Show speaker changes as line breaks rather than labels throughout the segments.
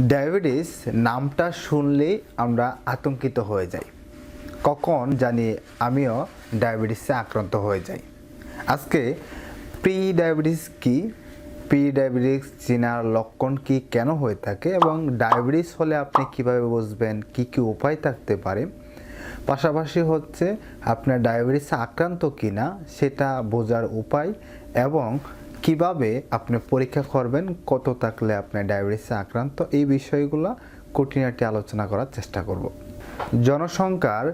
Diabetes নামটা শুনলেই আমরা আতঙ্কিত হয়ে যাই। কখন জানি আমিও ডায়াবেটিসে আক্রান্ত হয়ে যাই। আজকে প্রি ডায়াবেটিস কি? প্রি ডায়াবেটিস চেনার লক্ষণ কি কেন হয়ে থাকে এবং ডায়াবেটিস হলে আপনি কীভাবে বুঝবেন? কি কি উপায় থাকতে পারে? পাশাপাশি হচ্ছে, আপনার ডায়াবেটিসে আক্রান্ত কিনা সেটা বোঝার উপায় এবং কীভাবে আপনি পরীক্ষা করবেন, কত থাকলে আপনি ডায়াবেটিসে আক্রান্ত, এই বিষয়গুলো খুঁটিনাটি আলোচনা করার চেষ্টা করব। জনসংখ্যার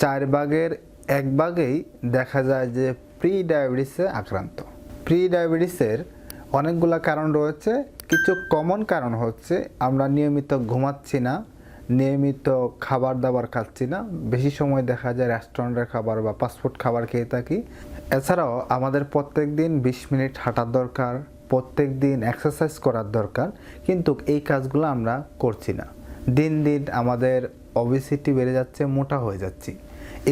চার ভাগের এক ভাগেই দেখা যায় যে প্রি ডায়াবেটিসে আক্রান্ত। প্রি ডায়াবেটিসের অনেকগুলো কারণ রয়েছে, কিছু কমন কারণ হচ্ছে আমরা নিয়মিত ঘুমাচ্ছি না নিয়মিত খাবার দাবার খাচ্ছি না। বেশি সময় দেখা যায় রেস্টুরেন্টের খাবার বা ফাস্টফুড খাবার খেয়ে থাকি। এছাড়াও আমাদের প্রত্যেক দিন বিশ মিনিট হাঁটার দরকার, প্রত্যেক দিন এক্সারসাইজ করার দরকার, কিন্তু এই কাজগুলো আমরা করছি না। দিন দিন আমাদের অবিসিটি বেড়ে যাচ্ছে, মোটা হয়ে যাচ্ছি।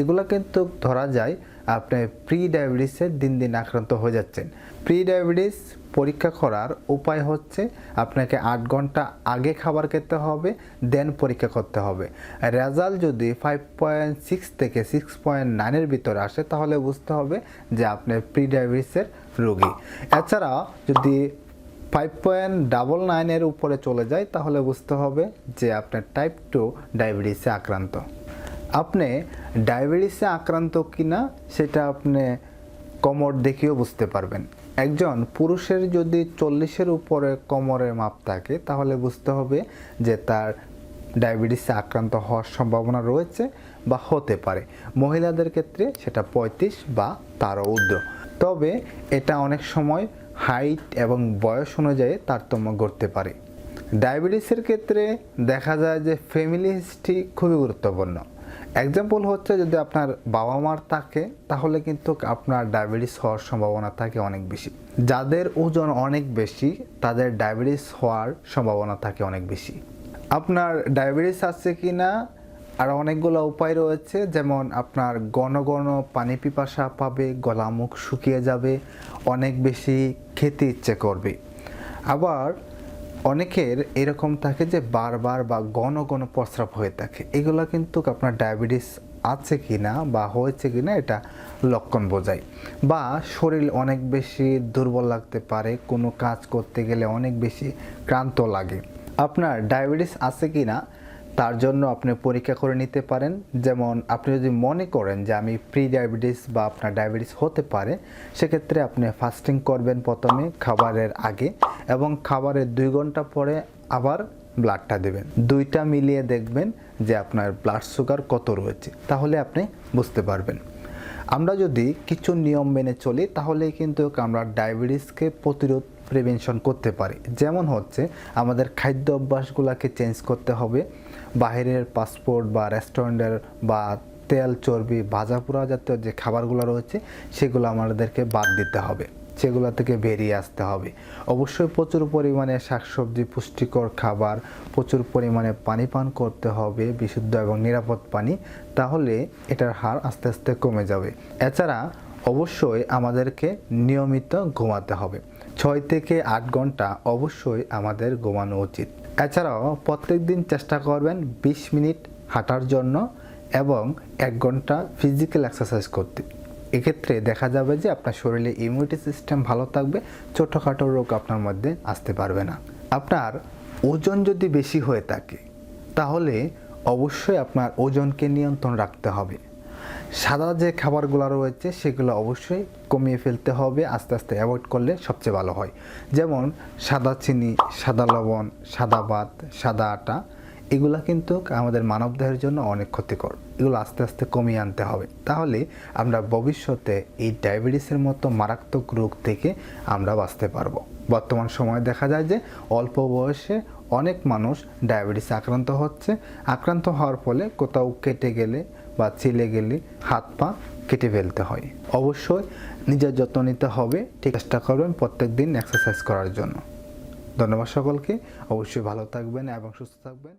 এগুলো কিন্তু ধরা যায় আপনি প্রি ডায়াবেটিসের দিন দিন আক্রান্ত হয়ে যাচ্ছেন। প্রি ডায়াবেটিস পরীক্ষা করার উপায় হচ্ছে আপনাকে আট ঘণ্টা আগে খাবার খেতে হবে দেন পরীক্ষা করতে হবে। রেজাল্ট যদি ফাইভ পয়েন্ট সিক্স থেকে সিক্স পয়েন্ট নাইনের ভিতরে আসে, তাহলে বুঝতে হবে যে আপনি প্রি ডায়াবেটিসের রোগী। এছাড়া যদি ফাইভ পয়েন্ট ডাবল নাইনের উপরে চলে যায়, তাহলে বুঝতে হবে যে আপনার টাইপ টু ডায়াবেটিসে আক্রান্ত। আপনি ডায়াবেটিসে আক্রান্ত কিনা সেটা আপনি কোমর দেখিয়েও বুঝতে পারবেন। একজন পুরুষের যদি চল্লিশের উপরে কোমরের মাপ থাকে, তাহলে বুঝতে হবে যে তার ডায়াবেটিসে আক্রান্ত হওয়ার সম্ভাবনা রয়েছে বা হতে পারে। মহিলাদের ক্ষেত্রে সেটা পঁয়ত্রিশ বা তারও ঊর্ধ্ব। তবে এটা অনেক সময় হাইট এবং বয়স অনুযায়ী তারতম্য ঘটতে পারে। ডায়াবেটিসের ক্ষেত্রে দেখা যায় যে ফ্যামিলি হিস্ট্রি খুবই গুরুত্বপূর্ণ। এক্সাম্পল হচ্ছে যদি আপনার বাবা মার থাকে, তাহলে কিন্তু আপনার ডায়াবেটিস হওয়ার সম্ভাবনা থাকে অনেক বেশি। যাদের ওজন অনেক বেশি, তাদের ডায়াবেটিস হওয়ার সম্ভাবনা থাকে অনেক বেশি। আপনার ডায়াবেটিস আছে কি না আর অনেকগুলো উপায় রয়েছে, যেমন আপনার ঘন ঘন পানি পিপাসা পাবে গলা মুখ শুকিয়ে যাবে, অনেক বেশি খেতে ইচ্ছে করবে। আবার অনেকের এরকম থাকে যে বারবার বা ঘন ঘন প্রস্রাব হয়ে থাকে। এগুলো কিন্তু আপনার ডায়াবেটিস আছে কি না বা হয়েছে কি না এটা লক্ষণ বোঝায়। বা শরীর অনেক বেশি দুর্বল লাগতে পারে, কোনো কাজ করতে গেলে অনেক বেশি ক্লান্ত লাগে। আপনার ডায়াবেটিস আছে কি না তার জন্য আপনি পরীক্ষা করে নিতে পারেন। যেমন আপনি যদি মনে করেন যে আমি প্রি ডায়াবেটিস বা আপনার ডায়াবেটিস হতে পারে, সেক্ষেত্রে আপনি ফাস্টিং করবেন প্রথমে খাবারের আগে এবং খাবারের দুই ঘণ্টা পরে আবার ব্লাডটা দেবেন। দুইটা মিলিয়ে দেখবেন যে আপনার ব্লাড সুগার কত রয়েছে। তাহলে আপনি বুঝতে পারবেন। আমরা যদি কিছু নিয়ম মেনে চলি তাহলেই কিন্তু আমরা ডায়াবেটিসকে প্রতিরোধ প্রিভেনশন করতে পারি। যেমন হচ্ছে আমাদের খাদ্য অভ্যাসগুলোকে চেঞ্জ করতে হবে। বাইরের পাসপোর্ট বা রেস্টুরেন্টের বা তেল চর্বি, ভাজা পোড়া জাতীয় যে খাবারগুলো রয়েছে, সেগুলো আমাদেরকে বাদ দিতে হবে। সেগুলো থেকে বেরিয়ে আসতে হবে। অবশ্যই প্রচুর পরিমাণে শাকসবজি, পুষ্টিকর খাবার, প্রচুর পরিমাণে পানি পান করতে হবে, বিশুদ্ধ এবং নিরাপদ পানি, তাহলে এটার হার আস্তে আস্তে কমে যাবে। এছাড়া অবশ্যই আমাদেরকে নিয়মিত ঘুমাতে হবে। ছয় থেকে আট ঘণ্টা অবশ্যই আমাদের ঘুমানো উচিত। এছাড়াও প্রত্যেক দিন চেষ্টা করবেন বিশ মিনিট হাঁটার জন্য এবং এক ঘণ্টা ফিজিক্যাল এক্সারসাইজ করতে। এক্ষেত্রে দেখা যাবে যে আপনার শরীরে ইমিউনিটি সিস্টেম ভালো থাকবে, ছোটোখাটো রোগ আপনার মধ্যে আসতে পারবে না। আপনার ওজন যদি বেশি হয়ে থাকে, তাহলে অবশ্যই আপনার ওজনকে নিয়ন্ত্রণ রাখতে হবে। সাদা যে খাবারগুলো রয়েছে, সেগুলো অবশ্যই কমিয়ে ফেলতে হবে, আস্তে আস্তে অ্যাভয়েড করলে সবচেয়ে ভালো হয়। যেমন সাদা চিনি, সাদা লবণ, সাদা ভাত, সাদা আটা, এগুলো কিন্তু আমাদের মানবদেহের জন্য অনেক ক্ষতিকর। এগুলো আস্তে আস্তে কমিয়ে আনতে হবে। তাহলে আমরা ভবিষ্যতে এই ডায়াবেটিসের মতো মারাত্মক রোগ থেকে আমরা বাঁচতে পারব। বর্তমান সময়ে দেখা যায় যে অল্প বয়সে অনেক মানুষ ডায়াবেটিসে আক্রান্ত হচ্ছে। আক্রান্ত হওয়ার ফলে কোথাও কেটে গেলে বা চিলে গেলে হাত পা কেটে ফেলতে হয়। অবশ্যই নিজের যত্ন নিতে হবে, ঠিক চেষ্টা করবেন প্রত্যেক দিন এক্সারসাইজ করার জন্য। ধন্যবাদ সকলকে, অবশ্যই ভালো থাকবেন এবং সুস্থ থাকবেন।